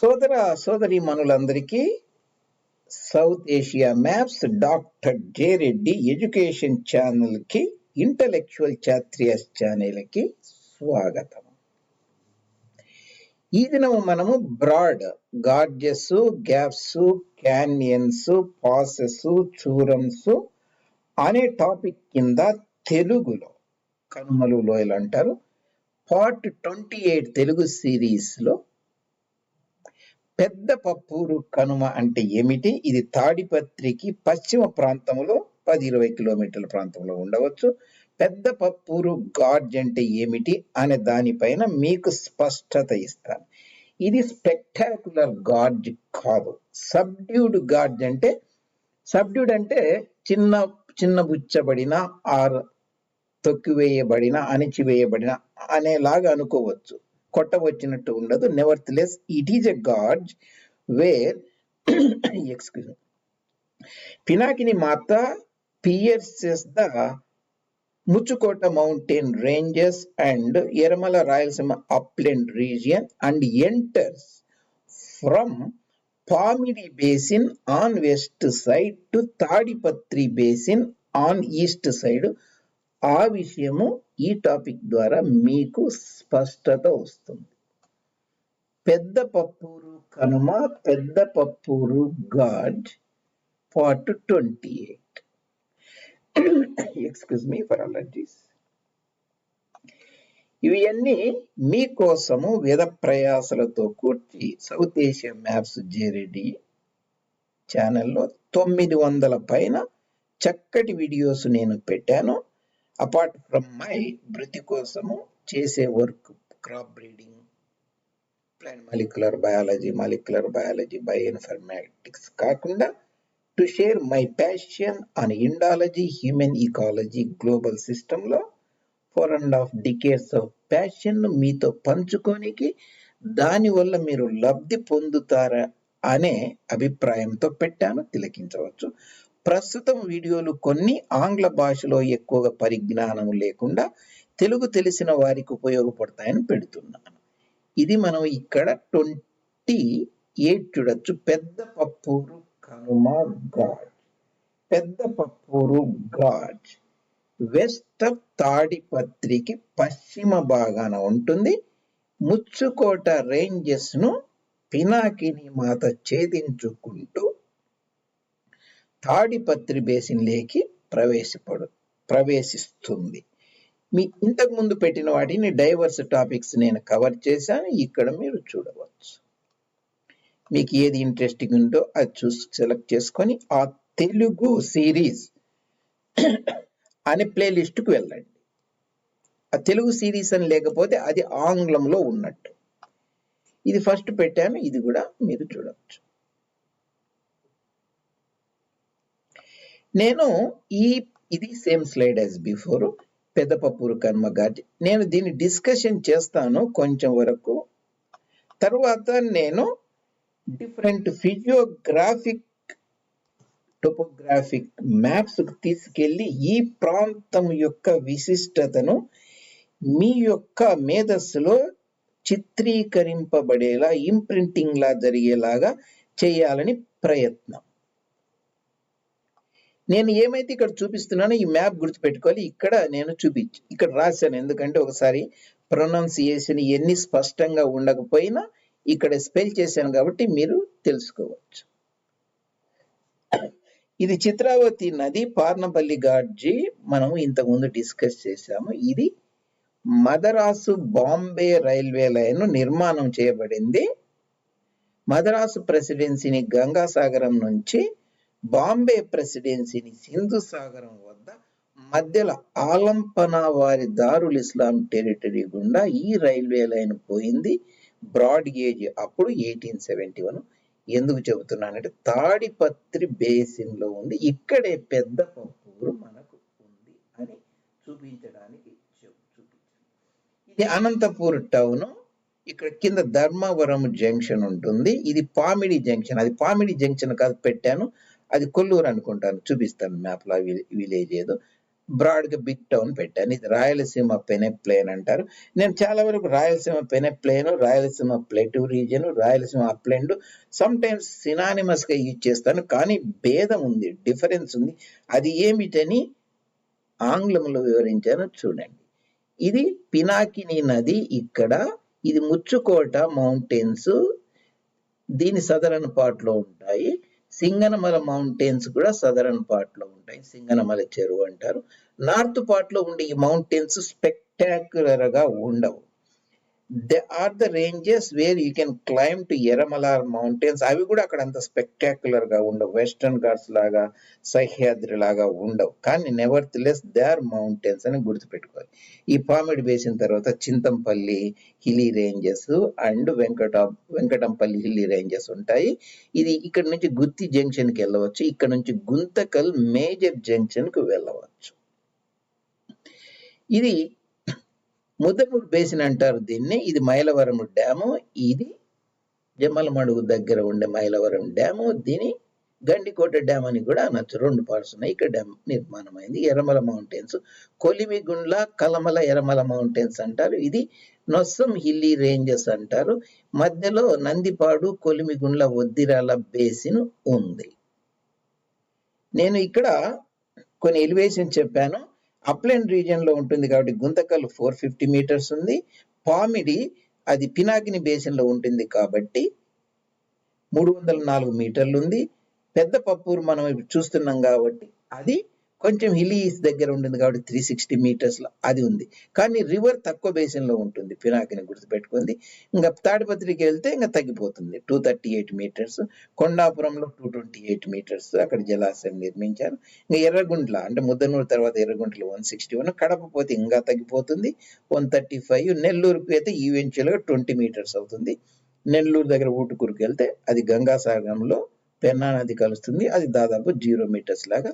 సోదర సోదరి మనులందరికీ South Asia maps doctor J Reddy education ఛానల్కి ఇంటలెక్చువల్ ఛాత్రియస్ ఛానల్కి స్వాగతం. ఈ దినం మనము broad gorges gaps canyons passes chasms అనే టాపిక్ కింద తెలుగులో కనుమలు లోయలు అంటారు పార్ట్ ట్వంటీ ఎయిట్ తెలుగు సిరీస్లో పెద్ద పప్పూరు కనుమ అంటే ఏమిటి? ఇది తాడిపత్రికి పశ్చిమ ప్రాంతంలో పది ఇరవై కిలోమీటర్ల ప్రాంతంలో ఉండవచ్చు. పెద్ద పప్పూరు గాడ్జ్ అంటే ఏమిటి? అనే దానిపైన మీకు స్పష్టత ఇస్తాను. ఇది స్పెక్టాకులర్ గాడ్జ్ కాదు. సబ్డ్యూడ్ గాడ్జ్ అంటే సబ్డ్యూడ్ అంటే చిన్న చిన్న బుచ్చబడిన ఆర్ తొక్కివేయబడిన అణిచివేయబడిన అనేలాగా అనుకోవచ్చు. కొట్టవచ్చినట్టు ఉండదు. Never it is a gorge where excuse Pinakini Mata pierces the Muchukota mountain ranges and Erramala Rayalaseema upland region and enters from Pamidi basin on west side to Tadipatri basin on east side ఆ విషయము ఈ topic ద్వారా మీకు స్పష్టత వస్తుంది. పెద్ద పప్పూరు కనుమ Pedda Pappuru God part twenty eight. Excuse me for allergies ఇవి మీకోసము వేద ప్రయాసలతో కూర్చి సౌత్ ఏషియా మ్యాప్స్ జేరెడ్డి ఛానల్లో తొమ్మిది వందల పైన చక్కటి వీడియోస్ నేను పెట్టాను. అపార్ట్ ఫ్రమ్ మై వృత్తి కోసము చేసే work crop breeding plant molecular biology molecular biology bioinformatics కాకుండా to share my passion on indology human ecology global సిస్టంలో four and half decades of ప్యాషన్ను మీతో పంచుకోనికి దానివల్ల మీరు లబ్ధి పొందుతారా అనే అభిప్రాయంతో పెట్టాను తిలకించవచ్చు. ప్రస్తుతం వీడియోలు కొన్ని ఆంగ్ల భాషలో ఎక్కువగా పరిజ్ఞానం లేకుండా తెలుగు తెలిసిన వారికి ఉపయోగపడతాయని పెడుతున్నాను. ఇది మనం ఇక్కడ ట్వంటీ ఎయిట్ చూడొచ్చు. పెద్ద పప్పూరు కనుమ గాడ్. పెద్ద పప్పూరు గాడ్. వెస్ట్ ఆఫ్ తాడిపత్రికి పశ్చిమ భాగాన ఉంటుంది. ముచ్చుకోట రేంజెస్ను పినాకిని మాత ఛేదించుకుంటూ తాడిపత్రి బేసిన్ లేకి ప్రవేశపడు ప్రవేశిస్తుంది. మీ ఇంతకు ముందు పెట్టిన వాటిని డైవర్స్ టాపిక్స్ నేను కవర్ చేశాను ఇక్కడ మీరు చూడవచ్చు. మీకు ఏది ఇంట్రెస్టింగ్ ఉందో అది చూసి సెలెక్ట్ చేసుకొని ఆ తెలుగు సిరీస్ అనే ప్లేలిస్ట్కి వెళ్ళండి. ఆ తెలుగు సిరీస్ అని లేకపోతే అది ఆంగ్లంలో ఉన్నట్టు. ఇది ఫస్ట్ పెట్టాను ఇది కూడా మీరు చూడవచ్చు. నేను ఈ ఇది same slide as before Peddapappuru కర్మ గాటి నేను దీన్ని డిస్కషన్ చేస్తాను కొంచెం వరకు. తర్వాత నేను డిఫరెంట్ ఫిజియోగ్రాఫిక్ టోపోగ్రాఫిక్ మ్యాప్స్ తీసుకెళ్ళి ఈ ప్రాంతం యొక్క విశిష్టతను మీ యొక్క మేధస్సులో చిత్రీకరింపబడేలా ఇంప్రింటింగ్లా జరిగేలాగా చేయాలని ప్రయత్నం. నేను ఏమైతే ఇక్కడ చూపిస్తున్నానో ఈ మ్యాప్ గుర్తుపెట్టుకోవాలి. ఇక్కడ నేను చూపించి ఇక్కడ రాశాను. ఎందుకంటే ఒకసారి ప్రొనౌన్సియేషన్ ఎన్ని స్పష్టంగా ఉండకపోయినా ఇక్కడ స్పెల్ చేశాను కాబట్టి మీరు తెలుసుకోవచ్చు. ఇది చిత్రావతి నది పార్నపల్లి గాడ్జి మనం ఇంతకుముందు డిస్కస్ చేశాము. ఇది మదరాసు బాంబే రైల్వే లైన్ నిర్మాణం చేయబడింది. మదరాసు ప్రెసిడెన్సీని గంగాసాగరం నుంచి బాంబే ప్రెసిడెన్సీని సింధు సాగరం వద్ద మధ్యలో ఆలంపన వారి దారుల్ ఇస్లాం టెరిటరీ గుండా ఈ రైల్వే లైన్ పోయింది. బ్రాడ్ గేజ్ అప్పుడు ఎయిటీన్ సెవెంటీ వన్. ఎందుకు చెబుతున్నానంటే తాడిపత్రి బేసిన్లో ఉంది. ఇక్కడే పెద్ద పప్పూరు మనకు ఉంది అని చూపించడానికి ఇది అనంతపూర్ టౌన్. ఇక్కడ కింద ధర్మవరం జంక్షన్ ఉంటుంది. ఇది పామిడి జంక్షన్. అది పామిడి జంక్షన్ కాదు పెట్టాను. అది కొల్లూరు అనుకుంటాను చూపిస్తాను మ్యాప్లో విలేజ్ ఏదో. బ్రాడ్గా బిగ్ టౌన్ పెట్టాను. ఇది రాయలసీమ పెనెప్లేన్ అంటారు. నేను చాలా వరకు Rayalaseema peneplain Rayalaseema plateau region Rayalaseema upland sometimes సినానిమస్గా use చేస్తాను. కానీ భేదం ఉంది డిఫరెన్స్ ఉంది. అది ఏమిటని ఆంగ్లంలో వివరించాను చూడండి. ఇది పినాకిని నది ఇక్కడ ఇది ముచ్చుకోట మౌంటైన్స్ దీని సదరన్ పార్ట్ ఉంటాయి. సింగనమల మౌంటైన్స్ కూడా సదరన్ పార్ట్లో ఉంటాయి. సింగనమల చెరువు అంటారు. నార్త్ పార్ట్లో ఉండే ఈ మౌంటైన్స్ స్పెక్టాక్యులర్గా ఉండవు. They are the ranges where you can climb to Erramala mountains అవి కూడా అక్కడ అంత స్పెక్టాక్యులర్గా ఉండవు. వెస్టర్న్ ఘాట్స్ లాగా సహ్యాద్రి లాగా ఉండవు. కానీ nevertheless they are mountains అని గుర్తుపెట్టుకోవాలి. ఈ పామిడి వేసిన తర్వాత Chintampalli hilly ranges and Venkata Venkatampalli hilly ranges ఉంటాయి. ఇది ఇక్కడ నుంచి గుత్తి జంక్షన్కి వెళ్ళవచ్చు. ఇక్కడ నుంచి గుంతకల్ మేజర్ జంక్షన్కు వెళ్ళవచ్చు. ఇది ముద్దపూడి బేసిన్ అంటారు దీన్ని. ఇది మైలవరం డ్యాము. ఇది జమ్మలమడుగు దగ్గర ఉండే మైలవరం డ్యాము. దీని గండికోట డ్యామ్ అని కూడా అనొచ్చు. రెండు పార్ట్స్ ఉన్నాయి. ఇక్కడ డ్యామ్ నిర్మాణం అయింది ఎర్రమల మౌంటైన్స్ కొలిమిగుండ్ల కలమల ఎర్రమల మౌంటైన్స్ అంటారు. ఇది నొస్సం హిల్లీ రేంజెస్ అంటారు. మధ్యలో నందిపాడు కొలిమిగుండ్ల ఒద్దిరాల బేసిన్ ఉంది. నేను ఇక్కడ కొన్ని ఎలివేషన్ చెప్పాను. అప్లైన్ రీజియన్లో ఉంటుంది కాబట్టి గుంతకల్ ఫోర్ ఫిఫ్టీ మీటర్స్ ఉంది. పామిడి అది పినాకిని బేసిన్లో ఉంటుంది కాబట్టి మూడు వందల నాలుగు మీటర్లు ఉంది. పెద్ద పప్పూరు మనం చూస్తున్నాం కాబట్టి అది కొంచెం హిలీస్ దగ్గర ఉంటుంది కాబట్టి త్రీ సిక్స్టీ మీటర్స్లో అది ఉంది. కానీ రివర్ తక్కువ బేసిన్లో ఉంటుంది. పినాకిని గుర్తుపెట్టుకుంది ఇంకా తాడిపత్రికి వెళ్తే ఇంకా తగ్గిపోతుంది. టూ థర్టీ ఎయిట్ మీటర్స్ కొండాపురంలో టూ ట్వంటీ ఎయిట్ మీటర్స్ అక్కడ జలాశయం నిర్మించారు. ఇంకా ఎర్రగుంట్ల అంటే ముద్దనూరు తర్వాత Erraguntla one sixty one Kadapa పోతే ఇంకా తగ్గిపోతుంది. వన్ థర్టీ ఫైవ్ నెల్లూరుకి అయితే ఈవెన్చువల్గా ట్వంటీ మీటర్స్ అవుతుంది. నెల్లూరు దగ్గర ఊటుకూరుకి వెళ్తే అది గంగాసాగరంలో పెన్నా నది కలుస్తుంది. అది దాదాపు జీరో మీటర్స్ లాగా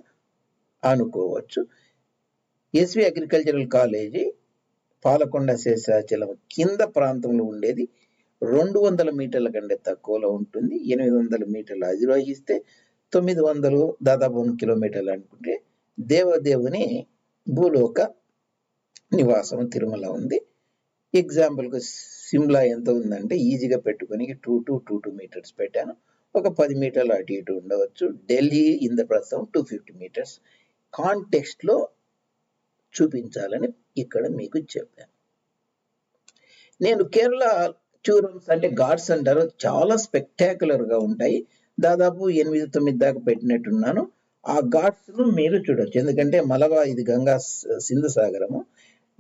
అనుకోవచ్చు. SV agricultural college Palakonda Seshachalam కింద ప్రాంతంలో ఉండేది. రెండు వందల మీటర్ల కంటే తక్కువలో ఉంటుంది. ఎనిమిది వందల మీటర్లు అధిరోహిస్తే తొమ్మిది వందలు దాదాపు కిలోమీటర్లు అనుకుంటే దేవదేవుని భూలోక నివాసం తిరుమల ఉంది. ఎగ్జాంపుల్కి సిమ్లా ఎంత ఉందంటే ఈజీగా పెట్టుకొని two to two two metres పెట్టాను. ఒక పది మీటర్లు అటు ఇటు ఉండవచ్చు. ఢిల్లీ ఇన్ ప్రస్తుతం టూ ఫిఫ్టీ మీటర్స్ కాంటెక్స్ట్లో చూపించాలని ఇక్కడ మీకు చెప్పాను. నేను కేరళ చూరమ్స్ అంటే గాడ్స్ అంటారు. చాలా స్పెక్టాకులర్గా ఉంటాయి. దాదాపు ఎనిమిది తొమ్మిది దాకా పెట్టినట్టున్నాను. ఆ ఘాట్స్ను మీరు చూడొచ్చు. ఎందుకంటే మలబార్ ఇది గంగా సింధు సాగరము.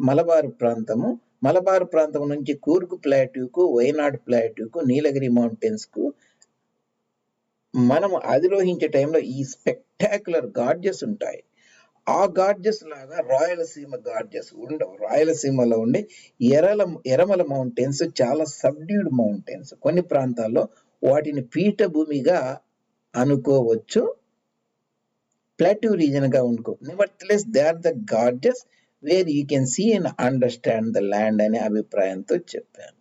మలబార్ ప్రాంతము. మలబార్ ప్రాంతం నుంచి కూర్గు ప్లాట్యూకు వైనాడ్ ప్లాట్యూకు నీలగిరి మౌంటైన్స్కు మనం అధిరోహించే టైంలో ఈ స్పెక్టాకులర్ గాడ్జెస్ ఉంటాయి. ఆ గాడ్జెస్ లాగా రాయలసీమ గాడ్జెస్ ఉండవు. రాయలసీమలో ఉండే ఎరల ఎరమల మౌంటైన్స్ చాలా సబ్డ్యూడ్ మౌంటైన్స్. కొన్ని ప్రాంతాల్లో వాటిని పీఠభూమిగా అనుకోవచ్చు. ప్లాటివ్ రీజన్గా అనుకో nevertheless they are the gorges where you can see and understand the land అనే అభిప్రాయంతో చెప్పాను.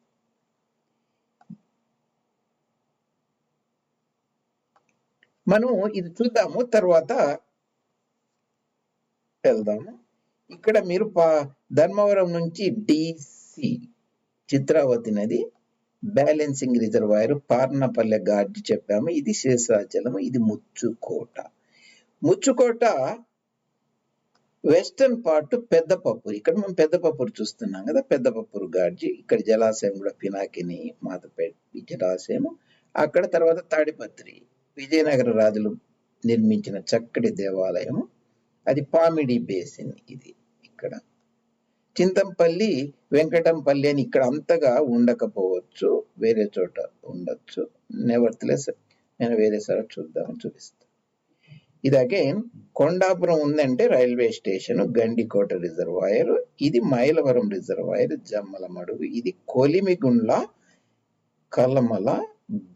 మనం ఇది చూద్దాము. తర్వాత వెళ్దాము. ఇక్కడ మీరు పా ధర్మవరం నుంచి డిసి చిత్రావతి నది బ్యాలెన్సింగ్ రిజర్వాయర్ పార్నపల్లె గార్జ్ చెప్పాము. ఇది శేషాచలం ఇది ముచ్చుకోట. ముచ్చుకోట వెస్టర్న్ పార్ట్ పెద్దపప్పూరు ఇక్కడ మనం పెద్దపప్పూరు చూస్తున్నాం కదా పెద్దపప్పూరు గార్జి ఇక్కడ జలాశయం కూడా పినాకిని మాతపేట జలాశయం అక్కడ తర్వాత తాడిపత్రి విజయనగర రాజులు నిర్మించిన చక్కటి దేవాలయము. అది పామిడి బేసిన్ ఇది ఇక్కడ. చింతంపల్లి వెంకటంపల్లి అని ఇక్కడ అంతగా ఉండకపోవచ్చు వేరే చోట ఉండొచ్చు. నెవర్త్లెస్ నేను వేరే సార్ చూద్దాం చూపిస్తాను ఇది అగైన్ కొండాపురం ఉందంటే రైల్వే స్టేషన్ గండికోట రిజర్వాయర్ ఇది మైలవరం రిజర్వాయర్ జమ్మల మడుగు ఇది కొలిమిగుండ్ల కలమల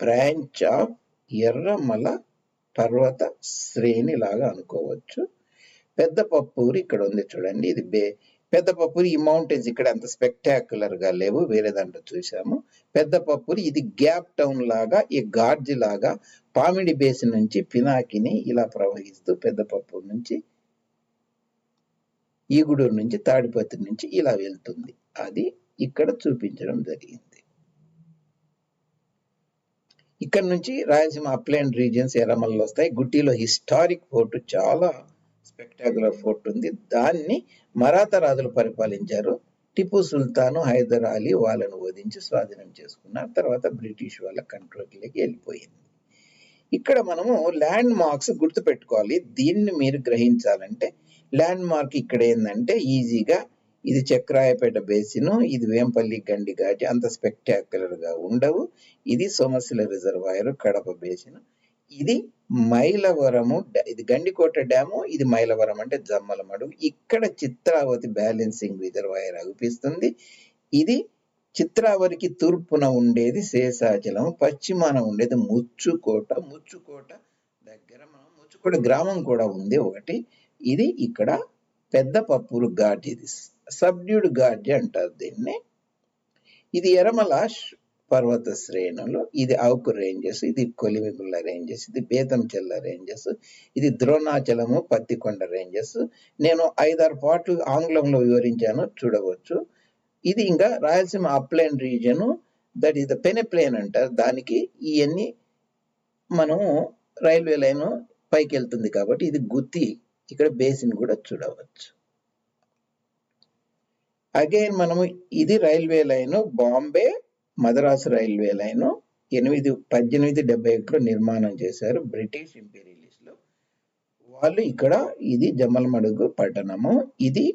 బ్రాంచ్ ఆఫ్ ఎర్రమల పర్వత శ్రేణి లాగా అనుకోవచ్చు. పెద్ద పప్పూరు ఇక్కడ ఉంది చూడండి. ఇది బే పెద్ద పప్పూరు ఈ మౌంటైన్స్ ఇక్కడ అంత స్పెక్టాక్యులర్గా లేవు. వేరే దాంట్లో చూసాము పెద్ద పప్పూరు ఇది గ్యాప్ టౌన్ లాగా ఈ గార్జి లాగా పామిడి బేసిన్ నుంచి పినాకిని ఇలా ప్రవహిస్తూ పెద్ద పప్పూరు నుంచి ఈగుడూరు నుంచి తాడిపత్రి నుంచి ఇలా వెళ్తుంది. అది ఇక్కడ చూపించడం జరిగింది. ఇక్కడ నుంచి రాయలసీమ అప్లైన్ రీజియన్స్ ఎర్రమల్లు వస్తాయి. గుట్టిలో హిస్టారిక్ ఫోర్టు చాలా స్పెక్టాకులర్ ఫోర్ట్ ఉంది. దాన్ని మరాఠా రాజులు పరిపాలించారు. టిపు సుల్తాను హైదర్ అలీ వాళ్ళను వధించి స్వాధీనం చేసుకున్నారు. తర్వాత బ్రిటిష్ వాళ్ళ కంట్రోల్లోకి వెళ్ళిపోయింది. ఇక్కడ మనము ల్యాండ్ మార్క్స్ గుర్తు పెట్టుకోవాలి దీన్ని మీరు గ్రహించాలంటే ల్యాండ్ మార్క్ ఇక్కడ ఏంటంటే ఈజీగా ఇది చక్రాయపేట బేసిను ఇది వేంపల్లి గండి ఘాటి అంత స్పెక్టాక్యులర్గా ఉండవు. ఇది సోమశిల రిజర్వాయర్ కడప బేసిన్. ఇది మైలవరము ఇది గండికోట డ్యాము ఇది మైలవరం అంటే జమ్మల మడుగు ఇక్కడ చిత్రావతి బ్యాలెన్సింగ్ రిజర్వాయర్ అగుపిస్తుంది ఇది చిత్రావరికి తూర్పున ఉండేది శేషాచలం పశ్చిమాన ఉండేది ముచ్చుకోట. ముచ్చుకోట దగ్గర మనం ముచ్చుకోట గ్రామం కూడా ఉంది ఒకటి. ఇది ఇక్కడ పెద్ద పప్పురు ఘాట్ ఇది సబ్డ్యూడ్ ఘాట్ అంటారు దీన్ని. ఇది ఎరమల పర్వత శ్రేణులు ఇది అవుకు రేంజెస్ ఇది కొలిమిగుళ్ళ రేంజెస్ ఇది బేతంచెల్ల రేంజెస్ ఇది ద్రోణాచలము పత్తికొండ రేంజెస్. నేను ఐదారు పాటలు ఆంగ్లంలో వివరించాను చూడవచ్చు. ఇది ఇంకా Rayalaseema upland region that is the peneplain అంటారు. దానికి ఇవన్నీ మనము రైల్వే లైన్ పైకి వెళ్తుంది కాబట్టి ఇది గుత్తి ఇక్కడ బేసిన్ కూడా చూడవచ్చు. అగైన్ మనము ఇది railway line Bombay Madras railway line ఎనిమిది పద్దెనిమిది డెబ్బై ఒకటిలో నిర్మాణం చేశారు బ్రిటిష్ ఇంపీరియలిస్ట్లో వాళ్ళు ఇక్కడ ఇది జమ్మలమడుగు పట్టణము ఇది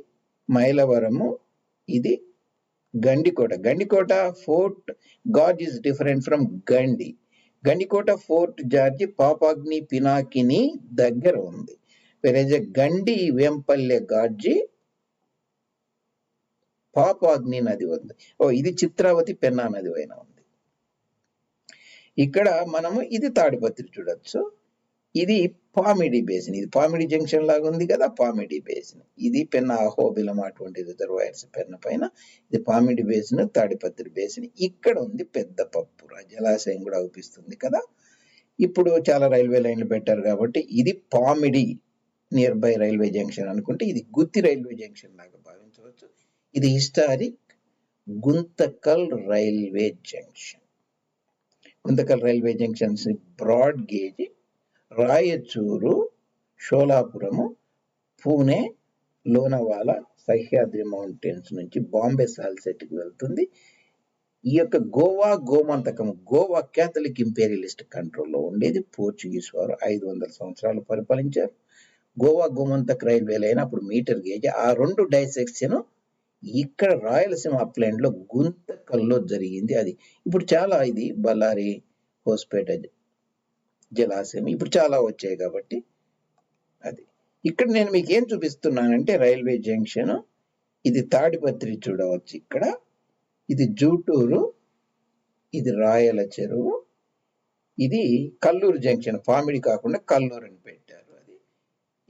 మైలవరము ఇది Gandikota. Gandikota fort god is different from Gandi. Gandikota fort gorge Papagni Pinakini దగ్గర ఉంది. వెరేజ్ గండి వేంపల్లె గాడ్జి పాపాగ్ని నది ఉంది. ఓ ఇది చిత్రావతి పెన్నా నది పైన ఉంది. ఇక్కడ మనము ఇది తాడిపత్రి చూడొచ్చు. ఇది పామిడి బేసిన్. ఇది పామిడి జంక్షన్ లాగా ఉంది కదా పామిడి బేసిన్. ఇది పెన్న అహోబిలం అటువంటి రిజర్వాయర్స్ పెన్న పైన. ఇది పామిడి బేసిన్ తాడిపత్రి బేసిన్. ఇక్కడ ఉంది పెద్ద పప్పుర జలాశయం కూడా అవుపిస్తుంది కదా. ఇప్పుడు చాలా రైల్వే లైన్లు పెట్టారు కాబట్టి ఇది Pamidi near by railway junction అనుకుంటే ఇది గుత్తి రైల్వే జంక్షన్ లాగా భావించవచ్చు ఇది historic Guntakal railway junction Guntakal railway junctions broad gauge Raichur Sholapur Pune Lonavala Sahyadri mountains నుంచి బాంబే సాల్సెట్కి వెళ్తుంది. ఈ యొక్క గోవా గోమంతకం గోవా క్యాథలిక్ ఇంపీరియలిస్ట్ కంట్రోల్లో ఉండేది. పోర్చుగీస్ వారు ఐదు వందల సంవత్సరాలు పరిపాలించారు. గోవా గోమంతక్ రైల్వే లైన్ అప్పుడు మీటర్ గేజ్ ఆ రెండు డైసెక్షన్ ఇక్కడ రాయలసీమ అప్లైన్లో గుంతకల్లో జరిగింది అది. ఇప్పుడు చాలా ఇది బళ్ళారి హోస్పేట జలాశయం ఇప్పుడు చాలా వచ్చాయి కాబట్టి అది. ఇక్కడ నేను మీకు ఏం చూపిస్తున్నానంటే రైల్వే జంక్షన్ ఇది తాడిపత్రి చూడవచ్చు ఇక్కడ. ఇది జూటూరు ఇది రాయల చెరువు ఇది కల్లూరు జంక్షన్. పామిడి కాకుండా కల్లూరు అని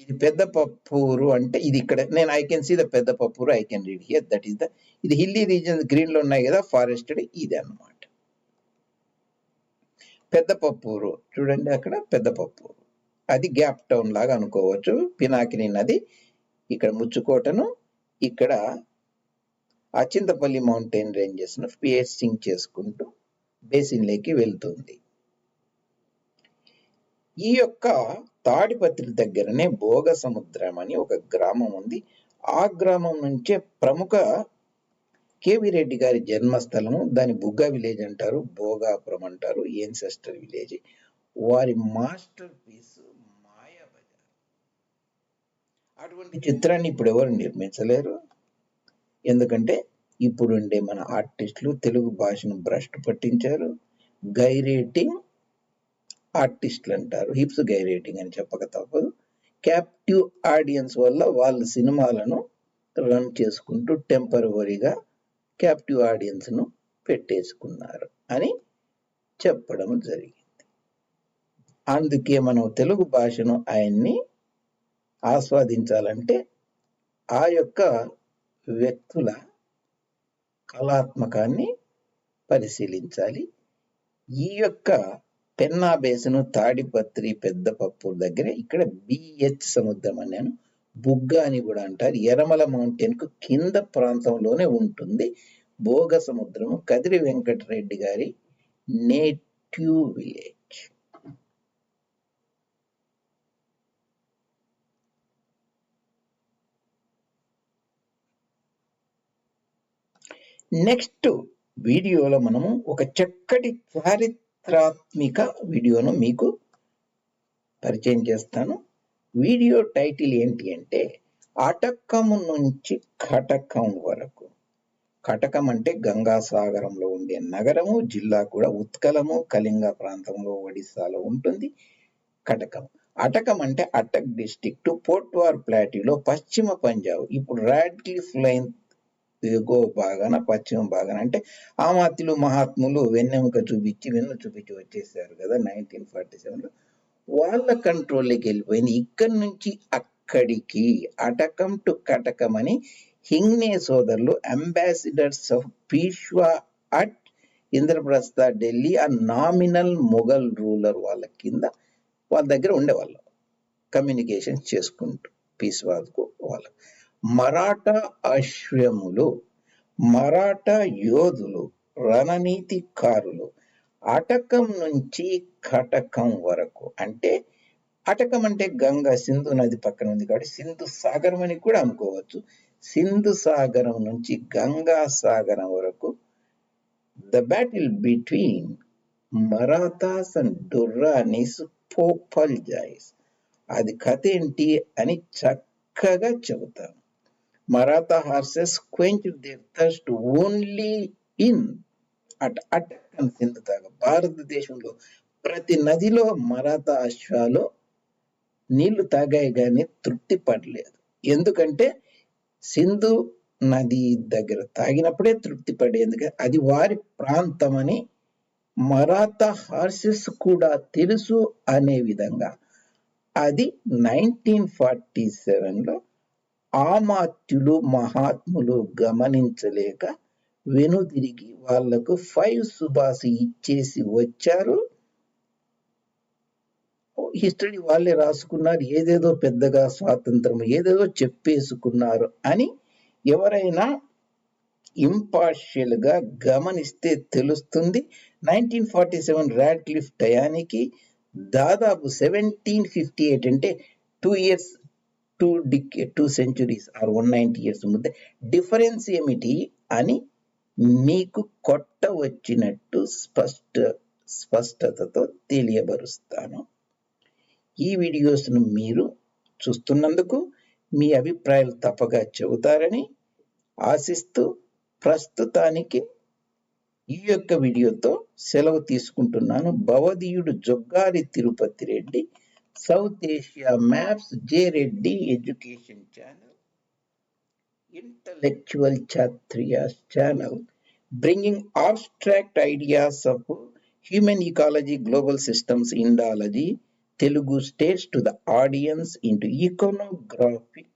ఇది పెద్ద పప్పూరు అంటే ఇది ఇక్కడ నేను I can see the Peddapappur I can read here that is the ఇది హిల్లీ రీజన్ గ్రీన్లో ఉన్నాయి కదా ఫారెస్టెడ్ ఇది అన్నమాట. పెద్ద పప్పూరు చూడండి అక్కడ పెద్ద పప్పూరు. అది గ్యాప్ టౌన్ లాగా అనుకోవచ్చు పినాకిని నది ఇక్కడ ముచ్చుకోటను ఇక్కడ అచింతపల్లి మౌంటైన్ రేంజెస్ను పేసింగ్ చేసుకుంటూ బేసిన్లోకి వెళ్తుంది. ఈ యొక్క తాడిపత్రి దగ్గరనే భోగ సముద్రం అని ఒక గ్రామం ఉంది. ఆ గ్రామం నుంచే ప్రముఖ కేవి రెడ్డి గారి జన్మస్థలము. దాని బుగ్గ విలేజ్ అంటారు భోగాపురం అంటారు ఏన్సెస్టర్ విలేజ్. వారి మాస్టర్ పీస్ మాయాబజార్. అటువంటి చిత్రాన్ని ఇప్పుడు ఎవరు నిర్మించలేరు? ఎందుకంటే ఇప్పుడుండే మన ఆర్టిస్టులు తెలుగు భాషను భ్రష్టు పట్టించారు. గై రేటింగ్ ఆర్టిస్టులు అంటారు హిప్స్ గై రేటింగ్ అని చెప్పక తప్పదు. క్యాప్టివ్ ఆడియన్స్ వల్ల వాళ్ళ సినిమాలను రన్ చేసుకుంటూ టెంపరవరీగా క్యాప్టివ్ ఆడియన్స్ను పెట్టేసుకున్నారు అని చెప్పడం జరిగింది. అందుకే మనం తెలుగు భాషను ఆయన్ని ఆస్వాదించాలంటే ఆ యొక్క వ్యక్తుల కళాత్మకాన్ని పరిశీలించాలి. ఈ యొక్క పెన్నా బేసును తాడిపత్రి పెద్దపప్పు దగ్గర ఇక్కడ బిహెచ్ సముద్రం అని బుగ్గ అని కూడా అంటారు. ఎరమల మౌంటైన్కు కింద ప్రాంతంలోనే ఉంటుంది. భోగ సముద్రము కదిరి వెంకటరెడ్డి గారి నేటివ్ విలేజ్. నెక్స్ట్ వీడియోలో మనము ఒక చక్కటి చారిత్రాత్మిక వీడియోను మీకు పరిచయం చేస్తాను. వీడియో టైటిల్ ఏంటి అంటే అటకము నుంచి కటకం వరకు. కటకం అంటే గంగాసాగరంలో ఉండే నగరము జిల్లా కూడా ఉత్కలము కళింగ ప్రాంతంలో ఒడిస్సాలో ఉంటుంది కటకం. అటకం అంటే అటక్ డిస్టిక్ టు పోర్ట్వార్ ప్లాటీలో పశ్చిమ పంజాబ్. ఇప్పుడు రాడ్క్లిఫ్ లైన్ ఎగో భాగాన పశ్చిమ భాగాన అంటే ఆ మాత్యులు మహాత్ములు వెన్నెముక చూపించి వెన్ను చూపించి వచ్చేసారు కదా నైన్టీన్ ఫార్టీ సెవెన్లో. వాళ్ళ కంట్రోల్లోకి వెళ్ళిపోయింది. ఇక్కడి నుంచి అక్కడికి అటకం టు కటకం అని హింగ్నే సోదరులు ambassadors of Peshwa at Indraprastha Delhi ఆ నామినల్ మొఘల్ రూలర్ వాళ్ళ కింద వాళ్ళ దగ్గర ఉండేవాళ్ళు. కమ్యూనికేషన్ చేసుకుంటూ పీస్వాకు వాళ్ళ మరాఠా అశ్వములు మరాఠా యోధులు రణనీతికారులు అటకం నుంచి కటకం వరకు. అంటే అటకం అంటే గంగా సింధు నది పక్కన ఉంది కాబట్టి సింధు సాగరం అని కూడా అనుకోవచ్చు. సింధు సాగరం నుంచి గంగా సాగరం వరకు the battle between Marathas and Durranis పోపల్ జాయిస్ అది కథ ఏంటి అని చక్కగా చెబుతాను. Maratha horses quench their thirst only in at Attock Sindhu తాగ భారతదేశంలో ప్రతి నదిలో మరాఠా అశ్వాలు నీళ్ళు తాగాయి కానీ తృప్తి పడలేదు ఎందుకంటే సింధు నది దగ్గర తాగినప్పుడే తృప్తి పడేందుకు అది వారి ప్రాంతం అని మరాఠా హార్సెస్ కూడా తెలుసు అనే విధంగా అది నైన్టీన్ ఫార్టీ సెవెన్లో ఆమాత్యులు మహాత్ములు గమనించలేక వెనుదిరిగి వాళ్ళకు ఫైవ్ సుబాసి ఇచ్చేసి వచ్చారు. హిస్టరీ వాళ్ళే రాసుకున్నారు. ఏదేదో పెద్దగా స్వాతంత్రం ఏదేదో చెప్పేసుకున్నారు అని ఎవరైనా ఇంపార్షియల్గా గమనిస్తే తెలుస్తుంది. నైన్టీన్ ఫార్టీ సెవెన్ ర్యాడ్క్లిఫ్ టయానికి దాదాపు సెవెంటీన్ ఫిఫ్టీ ఎయిట్ అంటే two years two Dick two centuries or one ninety years ముద్ద డిఫరెన్స్ ఏమిటి అని మీకు కొట్ట వచ్చినట్టు స్పష్ట స్పష్టతతో తెలియబరుస్తాను. ఈ వీడియోస్ను మీరు చూస్తున్నందుకు మీ అభిప్రాయాలు తప్పగా చెబుతారని ఆశిస్తూ ప్రస్తుతానికి ఈ యొక్క వీడియోతో సెలవు తీసుకుంటున్నాను. భవదీయుడు Joggari Tirupati Reddy South Asia Maps JRD Education Channel, Intellectual Chatriya's Channel, bringing abstract ideas of human ecology, global systems, Indology, Telugu states to the audience into iconographic